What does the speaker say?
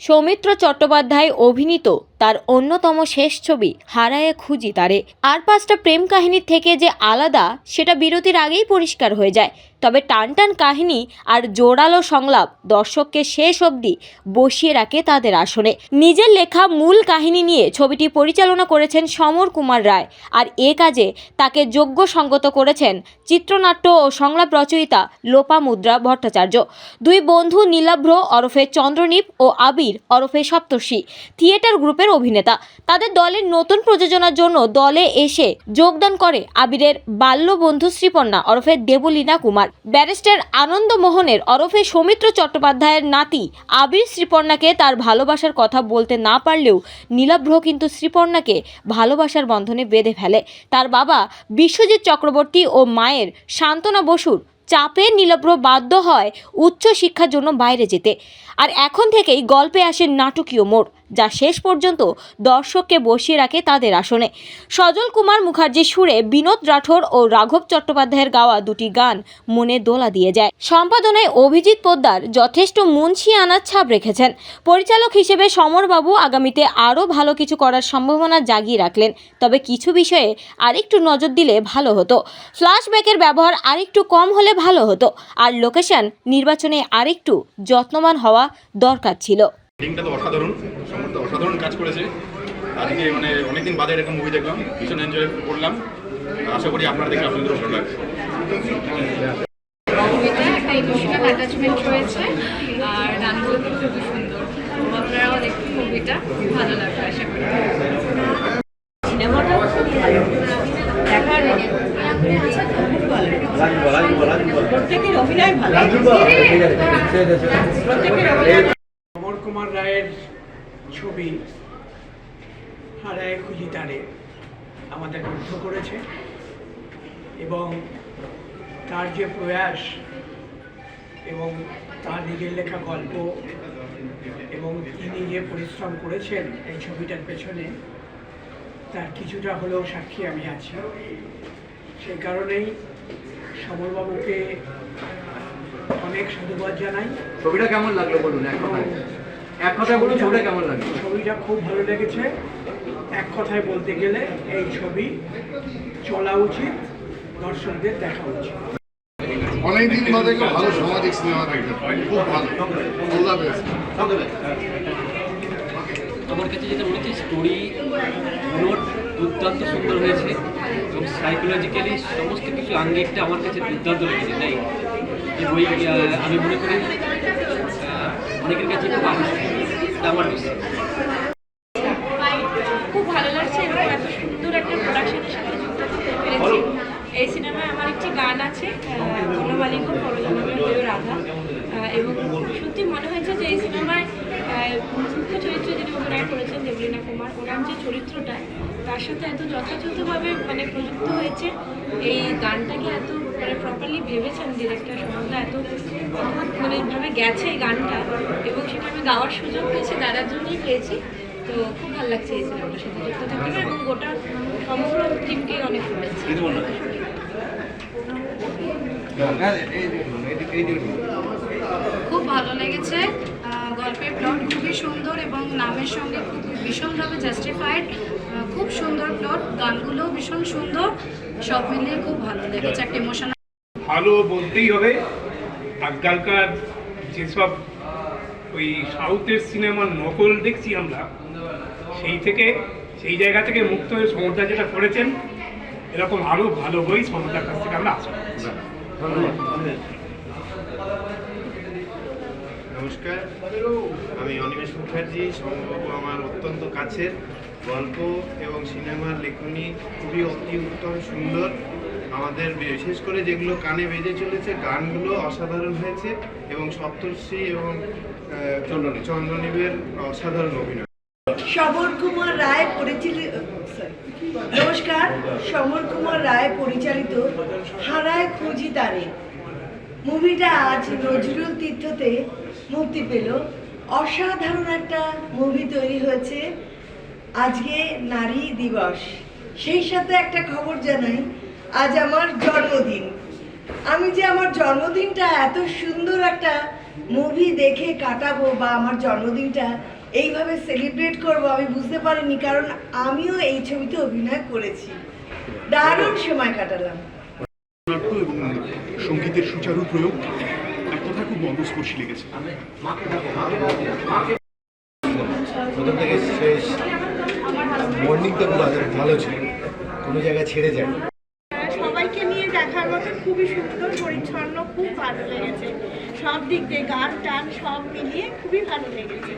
সৌমিত্র চট্টোপাধ্যায় অভিনীত তার অন্যতম শেষ ছবি, হারায়ে খুঁজি তারে। আর পাঁচটা প্রেম কাহিনীর থেকে যে আলাদা, সেটা বিরতির আগেই পরিষ্কার হয়ে যায়। তবে টানটান কাহিনী আর জোরালো সংলাপ দর্শককে শেষ অবধি বসিয়ে রাখে তাদের আসনে। নিজের লেখা মূল কাহিনী নিয়ে ছবিটি পরিচালনা করেছেন সমর কুমার রায়। আর এ কাজে তাকে যোগ্য সঙ্গত করেছেন চিত্রনাট্য ও সংলাপ রচয়িতা লোপামুদ্রা ভট্টাচার্য। দুই বন্ধু নীলাভ্র ওরফে চন্দ্রনীপ ও আবির ওরফে সপ্তর্ষি। থিয়েটার গ্রুপের অভিনেতা। তাদের দলের নতুন প্রযোজনার জন্য দলে এসে যোগদান করে আবিরের বাল্য বন্ধু শ্রীপর্ণা ওরফে দেবলীনা কুমার। ব্যারিস্টার আনন্দ মোহনের ওরফে সৌমিত্র চট্টোপাধ্যায়ের নাতি আবির শ্রীপর্ণাকে তার ভালোবাসার কথা বলতে না পারলেও নীলাভ্র কিন্তু শ্রীপর্ণাকে ভালোবাসার বন্ধনে বেঁধে ফেলে। তার বাবা বিশ্বজিৎ চক্রবর্তী ও মায়ের শান্তনা বসুর চাপে নীলভ্র বাধ্য হয় উচ্চ শিক্ষার জন্য বাইরে যেতে। আর এখন থেকেই গল্পে আসে নাটকীয় মোড়। যা শেষ পর্যন্ত দর্শককে বসিয়ে রাখে তাদের আসনে। সজল কুমার মুখার্জির সুরে বিনোদ রাঠোর ও রাঘব চট্টোপাধ্যায়ের গাওয়া দুটি গান মনে দোলা দিয়ে যায়। সম্পাদনায় অভিজিৎ পোদ্দার যথেষ্ট মুন্সি আনার ছাপ রেখেছেন। পরিচালক হিসেবে সমরবাবু আগামীতে আরও ভালো কিছু করার সম্ভাবনা জাগিয়ে রাখলেন। তবে কিছু বিষয়ে আরেকটু নজর দিলে ভালো হতো। ফ্ল্যাশব্যাকের ব্যবহার আরেকটু কম হলে ভালো হতো। আর লোকেশন নির্বাচনে আরেকটু যত্নবান হওয়া দরকার ছিল। অসাধারণ কাজ করেছে। আজকে মানে অনেকদিন বাদে এরকম মুভি দেখলাম ভীষণ এনজয় করলাম। আশা করি আপনারা দেখে আপনাদের ভালো লাগবে। মুভিতে একটা ইমোশনাল অ্যাটাচমেন্ট রয়েছে আর গানগুলো খুবই সুন্দর। আপনারাও দেখুন মুভিটা ভালো লাগবে আশা করি। সিনেমাটা দেখার প্রত্যেকের অভিনয় ভালো। প্রত্যেকের অভিনয় কুমার রায়ের ছবি হারায় খুঁজি তারে আমাদের মুগ্ধ করেছে এবং তার যে প্রয়াস এবং তার নিজের লেখা গল্প এবং তিনি যে পরিশ্রম করেছেন এই ছবিটার পেছনে তার কিছুটা হলেও সাক্ষী আমি আছি। সেই কারণেই সমরবাবুকে অনেক সাধুবাদ জানাই। ছবিটা কেমন লাগল বলুন কথায়? এক কথায় বলুন ছবিটা কেমন লাগল ছবিটা খুব ভালো লেগেছে। এক কথায় বলতে গেলে এই ছবি চলা উচিত দর্শকদের দেখা উচিত। অনেকদিন বাদে একটা ভালো সামাজিক সিনেমা দেখলাম। খুব ভালো। আমার কাছে যেটা মনে হচ্ছে স্টোরি নোট দুর্দান্ত সুন্দর হয়েছে এবং সাইকোলজিক্যালি সমস্ত কিছু আঙ্গিকটা আমার কাছে দুর্দান্ত লেগেছে। তাই এই বই আমি মনে করি অনেকের কাছে খুব বিশ্বাস খুব ভালো লাগছে এবং এত সুন্দর একটা প্রোডাকশনের পেরেছি। এই সিনেমায় আমার একটি গান আছে পরজনমের প্রিয় রাধা। এবং সত্যি মনে হয়েছে যে এই সিনেমায় আহ, মুখ্য চরিত্রে যিনি অভিনয় করেছেন দেবলীনা কুমার ওনার যে চরিত্রটা তার সাথে এত যথাযথভাবে মানে প্রযুক্ত হয়েছে এই গানটাকে এত মানে প্রপারলি ভেবেছেন ডিরেক্টর সম্বন্ধে এত মানে ভাবে গেছে এই গানটা এবং সেটা আমি গাওয়ার সুযোগ পেয়েছি দাদার জন্যই পেয়েছি। তো খুব ভালো লাগছে এই সিনেমাটার সাথে যুক্ত থাকতে পেরে এবং গোটা সমগ্র টিমকে অনেক শুভেচ্ছা। খুব ভালো লেগেছে। গল্পের প্লট খুবই সুন্দর এবং নামের সঙ্গে খুব ভীষণভাবে জাস্টিফাইড খুব সুন্দর প্লট গানগুলো ভীষণ সুন্দর সব মিলিয়ে খুব ভালো লেগেছে একটা ইমোশনাল ভালো বলতেই হবে আজকালকার যেসব ওই সাউথের সিনেমার নকল দেখছি আমরা সেই থেকে সেই জায়গা থেকে মুক্ত হয়ে সমর্থা যেটা করেছেন এরকম আরও ভালো বই সমর্থার কাছ থেকে আমরা আশা করছি। নমস্কার। আমি অনিমেষ মুখার্জি সম্ভব আমার অত্যন্ত কাছের। গল্প এবং সিনেমার লেখনী খুবই অতি উত্তম সুন্দর। আমাদের বিশেষ করে যেগুলো কানে বেজে চলেছে গানগুলো অসাধারণ হয়েছে এবং সপ্তর্ষি এবং চন্দ্রনী চন্দ্রনীবের অসাধারণ অভিনয়। সমর কুমার রায় পরিচালিত নমস্কার। সমর কুমার রায় পরিচালিত হারায় খুঁজি তারে। মুভিটা আজ নজরুল তীর্থতে মুক্তি পেল। অসাধারণ একটা মুভি তৈরি হয়েছে। আজকে নারী দিবস। সেই সাথে একটা খবর জানাই, আজ আমার জন্মদিন। আমি যে আমার জন্মদিনটা এত সুন্দর একটা মুভি দেখে কাটাবো বা আমার জন্মদিনটা এইভাবে সেলিব্রেট করব, আমি বুঝতে পারিনি, কারণ আমিও এই ছবিতে অভিনয় করেছি। দারুণ সময় কাটালাম। সঙ্গীতের সুচারু প্রয়োগ। এক কথা খুব মন্দস্পর্শী লেগেছে। প্রথম থেকে শেষ মর্নিংটা খুব ভালো ছিল। কোনো জায়গায় ছেড়ে যায়। সবাইকে নিয়ে দেখার মতো খুবই সুন্দর পরিচ্ছন্ন খুব ভালো লেগেছে। সব দিক দিয়ে গান টান সব মিলিয়ে খুবই ভালো লেগেছে।